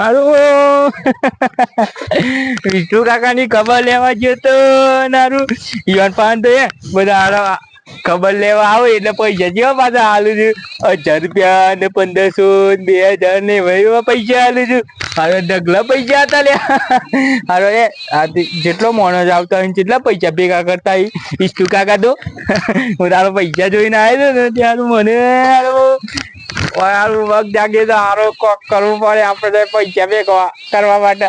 હારું. વિષ્ણુ કાકાની ખબર લેવા ગયો તો નારું. ઈવન પાન તો એ બધા ખબર લેવા આવે એટલે પૈસા જેવા પાછા હાલું છું? હજાર રૂપિયા ને પંદરસો ને બે હજાર ને પૈસા હાલું છું. હારો ઢગલા પૈસા હતા લે તે જેટલો માણસ આવતા હોય જેટલા પૈસા ભેગા કરતા ઈસ્તુ કાકા તો. હું તારો પૈસા જોઈને આવ્યો ને ત્યારે મને હારો વખત જાગે તો હારો કોક કરવું પડે આપણે પૈસા ભેગા કરવા માટે.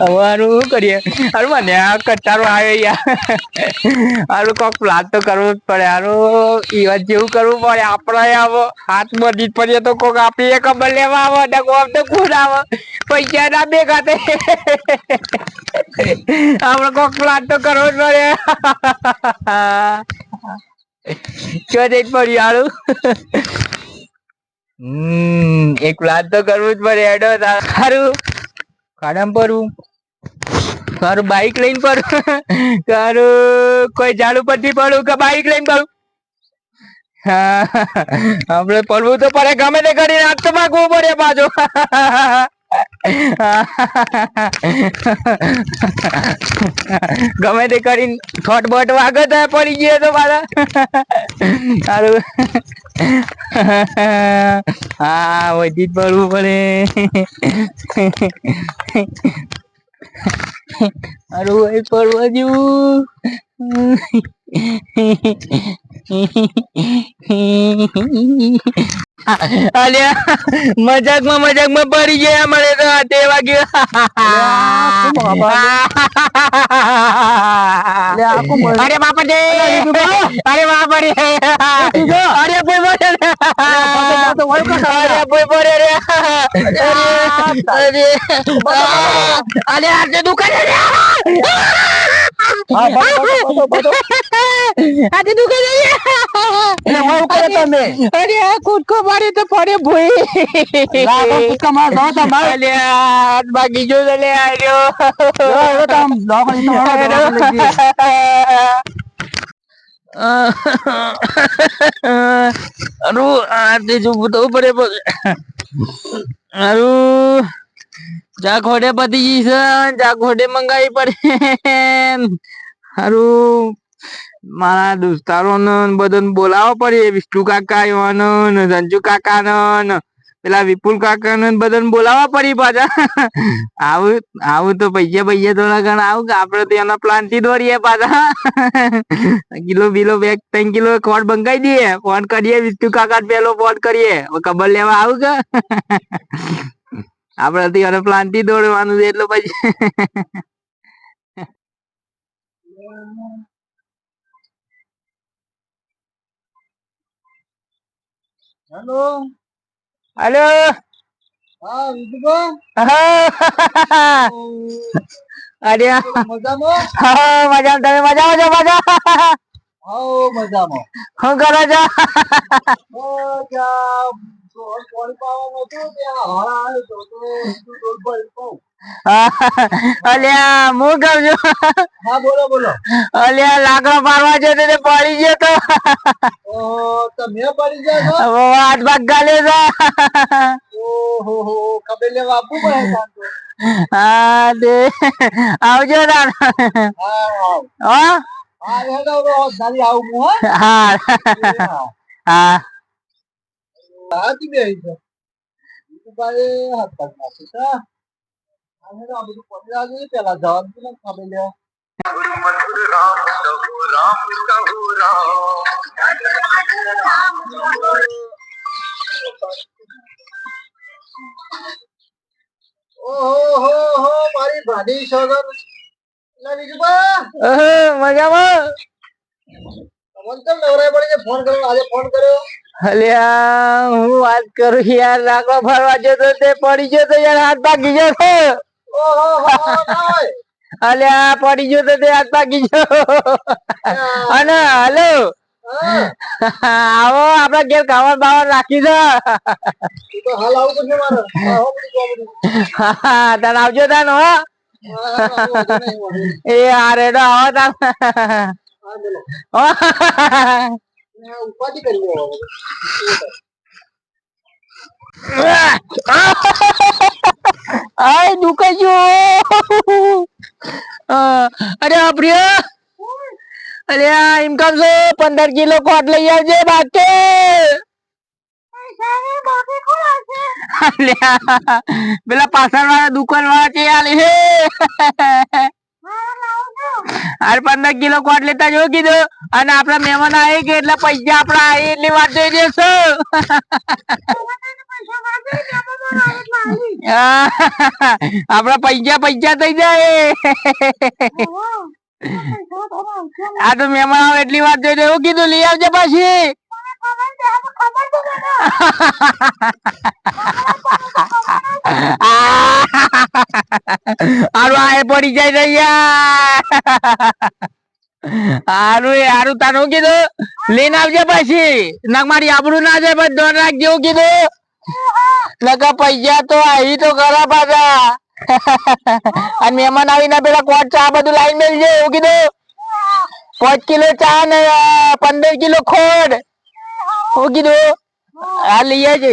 હવે હારું શું કરીએ? હારું મને આ કચારો આવ્યો યાર. હારું કોક પ્લાન તો કરવો જ પડે. હારું એ વાત જેવું કરવું પડે. આપણે આવો હાથ મળી પડીએ તો કોક આપણી ખબર લેવા આવે કોક તો આવે. પૈસા ના બે ખાતે આપડે કોક પ્લાન તો કરવો જ પડે. ચો જઈ પડ્યું આડું હમ, એક પ્લાન તો કરવું જ પડે એડો સારું કાડમ પડવું સારું બાઈક લઈને પડું. તારું કોઈ ઝાડ ઉપરથી પડું કે બાઈક લઈને પડું? આપણે પડવું તો પડે, ગમે તે કરીને હાથ માગવું પડે પાછો. ગમે તે કરીને થોટ બોટ વાગે તો પડી ગયો તો પાછા. સારું. હા વધી જ પડવું પડે. અરું પડવા જેવું અલ્યા મજાકમાં મજાકમાં પડી ગયા મને તો તે વાગ્યો. અરે બાપા દે અરે બાપા રે અરે ભાઈ અરે ભાઈ બોલે રે. અરે. અરે આજે દુકાને આજે હું કરે તમે અરે આ કૂદકો મારે તો પડે ભોઈ લાવો કૂદકા માર દો તમારે. અલે હાથ ભાગી ગયો તો લે આર્યો હવે તો આમ તો અરુ આ તે જો તો પડે અરુ જા ઘોડે પતી ગઈ છે જા ઘોડે મંગાવી પડે. હારું. મારા દોસ્તારો ને બધાને બોલાવો પડે વિષ્ણુ કાકા ને રંજુ કાકા ને પેલા વિપુલ કાકા ને બધાને બોલાવવા પડી પાછા. આવું આવું તો પૈસા પૈસા થોડા ઘણા આવું આપડે તો એના પ્લાનથી દોડીએ પાછા. કિલો બિલો બેગ ત્રણ કિલો ખોટ બંગાઈ દઈએ. ફોન કરીએ, વિષ્ણુ કાકા પેલો ફોન કરીએ. ખબર લેવા આવું કે? આપડે તો એના પ્લાનથી દોડવાનું છે એટલે પછી. હેલો. હેલો. હા વિજુભા અરે મજામાં? હા મજામાં. તમે મજા મજા મજા હા મજામાં. હું કરો છો. અલ્યા હું કહું છું? હા બોલો બોલો. અલ્યા લાકડો પાડવા જતો તે પડી ગયો તો. ઓ તમે પડી ગયા છો? હવે હાથ ભાગ ગાલ્યો છે. ઓહો હો ખબર. હા આવજો હા હા? હા હેડો આવું હું હા? હા. હા. હાથી બે છે વિજુભાઈ હાથ પગ નાખી છે હા હેડો આ બધું પડી રાખજો પેલા જવાબ ને ખબર લેવા ઓહો હો મારી ભાડી સગર એટલે વિજુભા ઓહો, મજામાં તમને કેમ નવરાઈ પડી છે ફોન કર્યો આજે ફોન કર્યો અલ્યા હું વાત કરું યાર લાકડો ફરવા જતો તે પડી ગયો તો યાર હાથ ભાગી ગયો છે ઓહો હો ના હોય અલ્યા પડી ગયો તો તે હાથ ભાગી ગયો. અને હલો. આવો આપડા ઘેર ખાવાનું બાવા રાખી દો. તને. આવજો તાન હો. એ આ રેડો આવો તાન. ઉપાધિ કરી ગયો. અરે પ્રિય! અરે આ એમ કામ છે, પંદર કિલો કોટ લઈ આવજે બાકે. પેલા પાછળ વાળા દુકાન વાળા કે આલી હે. અરે પંદર કિલો કોટ લેતા જો કીધો. અને આપડા મહેમાન આવી કે એટલે પૈસા આપડા આવી એટલી વાત થઈ જશે. આપડા પૈસા પૈસા થઈ જાય. આ તો મહેમાન આવે એટલી વાત જોઈ એવું કીધું, લઈ આવજે પાછી. આ પડી જાય યાર હારું હારું, તારું કીધું? લઈને આવજે પછી. નગમારી મારી આબરૂ ના જાય, પણ ધોન રાખજે એવું કીધું. નકા પૈસા તો આવી તો ખરા પાછા અને મહેમાન આવીને પેલા કોટ ચા બધું લાઈન મેળજે એવું કીધું પાંચ કિલો ચા ને અ, પંદર કિલો ખોડ હું કીધું આ લઈ આવજે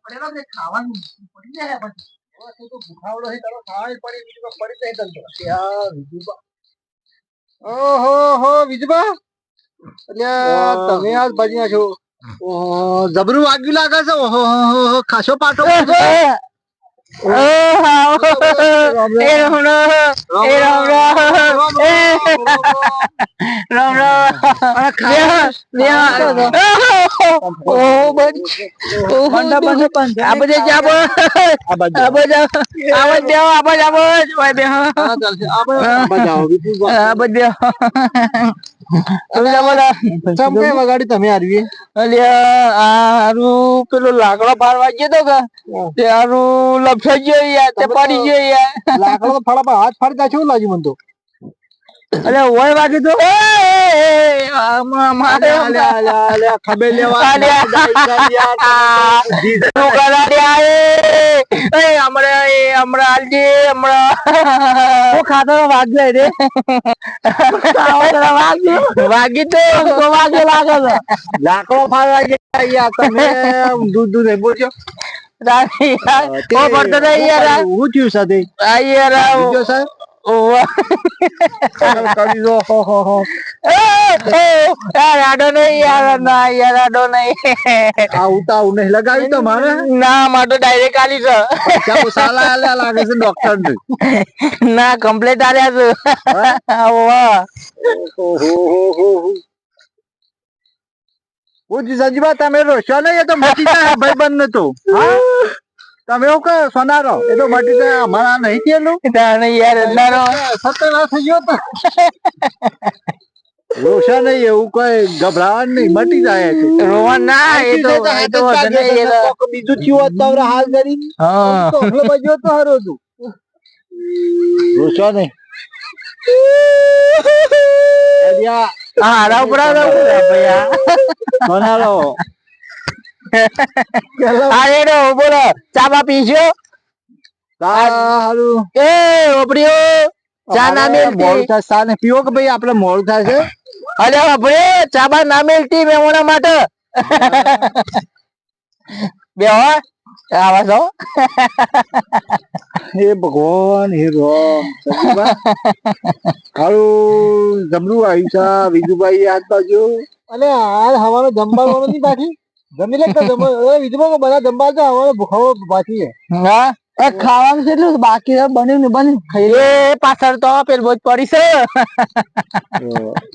પડેલો ને ખાવાનું પડી જાય પછી હવે તું તો ભૂખાવડો છે તારો ખાવાની પડી બીજું કોઈ પડી જાય તને તો. ત્યાં વિજુબા ઓહો હો વિજુબા અલ્યા તમે આજ ભજીયા છો ઓહો જબરું વાગ્યું લાગે છે? ઓહો હો હો હો ખાસો પાટો? એ રામ રામ એ રામ રામ એ રામ રામ ઓ બચ આ બધે જાબો આ બધે આ બધે આ બધે આ બધે ઓય બે આ બધે તમે બોલા ચમ કઈ વગાડી તમે હારવી અલ્યા આ હારું પેલો લાકડો પાડવા ગયો તો કે તે હારું લપસાઈ ગયો યાર તે પડી ગયો યાર. લાકડો તો હાથ ફાડી નાખ્યો લાગ્યું મને તો? અરે ઓય વાગી તો એ આમાં મારે ખબર લેવા લાકડો ફાડવા ગયા તમે. દૂધ દૂધ બોલજો યાર હું થયું સાથે. યાર ના કમ્પ્લેટ આલ્યા છે ઓવા. હું સંજીવા તમે રોશો નહીં એ તો મટી જાય ભાઈ બંધ નતો તમે એવું કહો સોનારો. એ તો મટી અમારા નહીં તાણે યાર અંધારો. સત્તર થઈ ગયો તો. રોશા નહીં એવું કોઈ ગભરાવાનું નહીં મટી જાય એ તો. રોવા ના એ તો એ તો બીજું થયું હોત તો હાલ કરી. હા. તો બજ્યો બાજુ તો હારું તું. રોશા નહીં. હા હારા ઉપર ભાઈ સોનારો. રેડો બોલો ચા બા પીશો? સારું એ ઓપડીઓ ચા ના મેલતી મોડું થાય સા ને પીવો કે ભાઈ? આપણે મોડું થાય છે. અરે ભાઈ ચા બા ના મેલતી મહેમાનો માટે. બે હો આવા છો. હે ભગવાન હે રામ. હારું જમરું આવ્યું છે વિજુભાઈ આજ બાજુ. અલે હાલ હવાનો જમવાનું નથી બાકી. જમી લે વિજુભાઈ બધા જમવા તો હવે ભૂખાવો બાકી છે હા? એ ખાવાનું કેટલું બાકી છે બન્યું ને બન્યું? ખાઈ એ પાછળ તો પેલ બોજ પડી છે.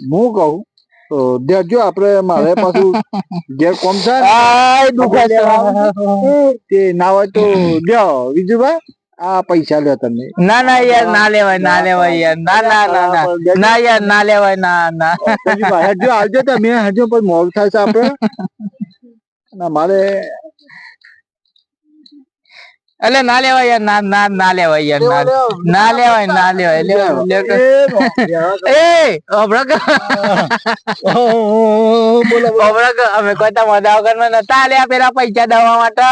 હું કહું તો દેજો આપણે મારે પાછું ઘેર કોમ છે. તે ના હોય તો લ્યો ભાઈ આ પૈસા લ્યો તમે. ના ના યાર ના લેવાય ના લેવાય યાર. ના ના ના ના ના. યાર ના લેવાય ના ના. હજુ આવજો તમે હજુ પણ મોડું થાય છે આપણે. ના મારે એટલે ના લેવાય યાર ના ના ના લેવાય યાર ના ના લેવાય ના લેવાય લે લે એ હમણાં કે- અમે કોઈ તમારા વગર નતા આલ્યા પેલા પૈસા દવા માટે.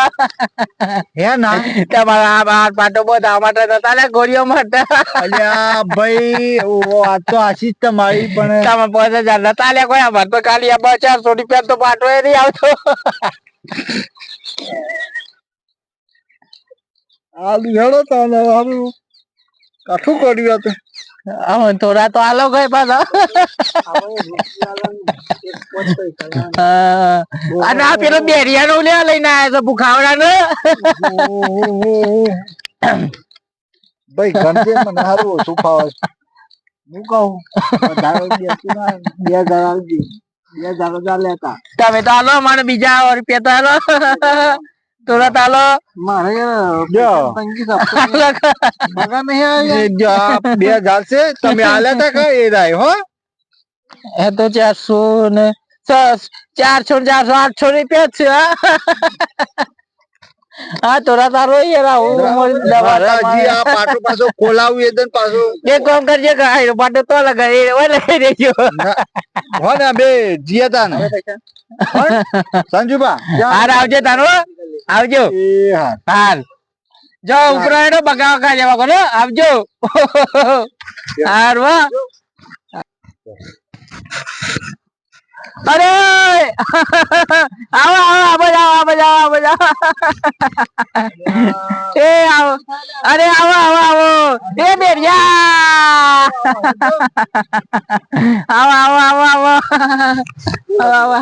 હે ના. તમારા આ બાર પાટો બધા માટે નતા લે ગોળીઓ માટે. અલ્યા ભાઈ ઓ આ તો આશીષ તમારી પણ તમે પાંચ હજાર નતા લે કોઈ? અમારે તો ખાલી આ ચારસો રૂપિયા તો પાટો એ નહીં આવતો. આ હેડો તાને હારું કાઠું કર્યું આ તો. થોડા તો આલો ગઈ પાછા. અને આ પેલો બેરિયાનો લે લઈને આવ્યો છે ભૂખાવડાનો. ભાઈ ઘંટે મને હારું ઓછું ફાવે છે. હું કહું વધારે બેસતું ના બે હજાર બે હજાર હજાર લેતા. તમે તો આલો મને બીજા રૂપિયા તો આલો. થોડા તો આલો મારે તંગી સપનું પગાર નહીં આવ્યા બે હજાર છે તમે આલ્યા તા કઈ એ રાય હો એ તો ચારસો ને સ- ચારસો ને ચારસો આઠસો રૂપિયા જ છે હા. હા થોડા તારો યાર આવું મળી દવા મારે હજી તમારે. આ પાછો પાછો ખોલાવું એ દન પાછો એક કામ કરજે કે આયરો પાટો તો લગાડી ઓય લઈ દેજો હો ને બે જીયા તા ને સંજુબા હાર આવજે તારો આવજો. હાલ. હાર જો ઉપરાયણો બગાવ ખા જવા કોને? આવજો. હાર વાહ અરે! આવો આવો આવો જાઓ આવો જાઓ આવો. એ આવો. અરે આવો આવો આવો. એ બેરિયા! આવો આવો આવો આવો આવો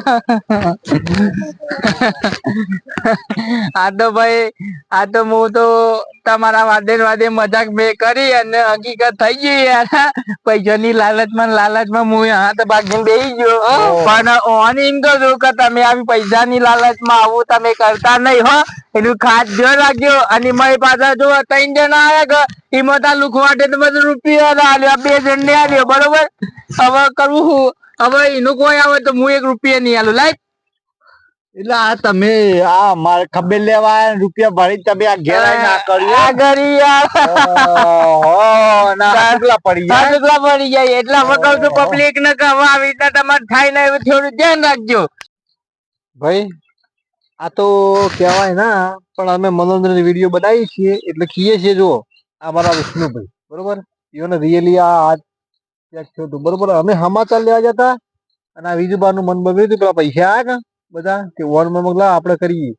આ તો ભાઈ આ તો હું તો તમારા વાદે ને વાદે મજાક મેં કરી અને હકીકત થઈ ગઈ યાર પૈસાની લાલચમાં લાલચ લાલચમાં હું હાથ ભાગીને બેસી ગયો હો. પણ ઓન ઇન તો જો કે તમે આવી પૈસાની લાલચમાં આવું તમે કરતા નહીં હો એનું ખાસ ધ્યાન રાખ્યો અને મારી પાછા જો ત્રણ જણા આવ્યા કે એમાં તાર લુખવાટે તો બધું રૂપિયા આલ્યો બે જણ ને આલ્યો બરોબર? હવે કરવું હું? હવે એનું કોઈ આવે તો હું એક રૂપિયા નહીં આલું. લાઈક એટલે આ તમે આ મારે ખબર લેવા રૂપિયા ભરી તમે આ ઘેરાઈ ના આ કર્યું. ગરી યાર. ના આટલા પડી ગયા આટલા પડી જાય. એટલા હવે કહું છું પબ્લિક ને કે હવે આવી રીતના તમારે થાય ને એવું થોડું ધ્યાન રાખજો. ભાઈ આ તો કહેવાય ના, પણ અમે મનોરંજન વીડિયો બનાવીએ છીએ. એટલે કહીએ છીએ જો આ મારા વિષ્ણુભાઈ, બરોબર? એને રિયલી આ હાથ થયું બરોબર? અમે સમાચાર લેવા જતા અને આ બીજું બારનું મન બગડ્યું હતું, પેલા પૈસા આવ્યા બધા, કે વોર્ડમાં મોકલા, આપણે કરીએ.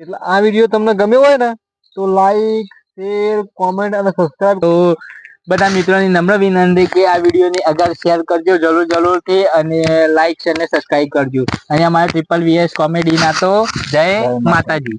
એટલે આ વીડિયો તમને ગમ્યો હોય ને, તો લાઈક શેર કોમેન્ટ અને સબસ્ક્રાઇબ તો બધા મિત્રોની નમ્ર વિનંતી કે આ વિડીયોની અગર શેર કરજો જરૂર જરૂરથી અને લાઈક અને સબસ્ક્રાઇબ કરજો અહીંયા મારા ટ્રિપલ વીએસ કોમેડી ના તો જય. માતાજી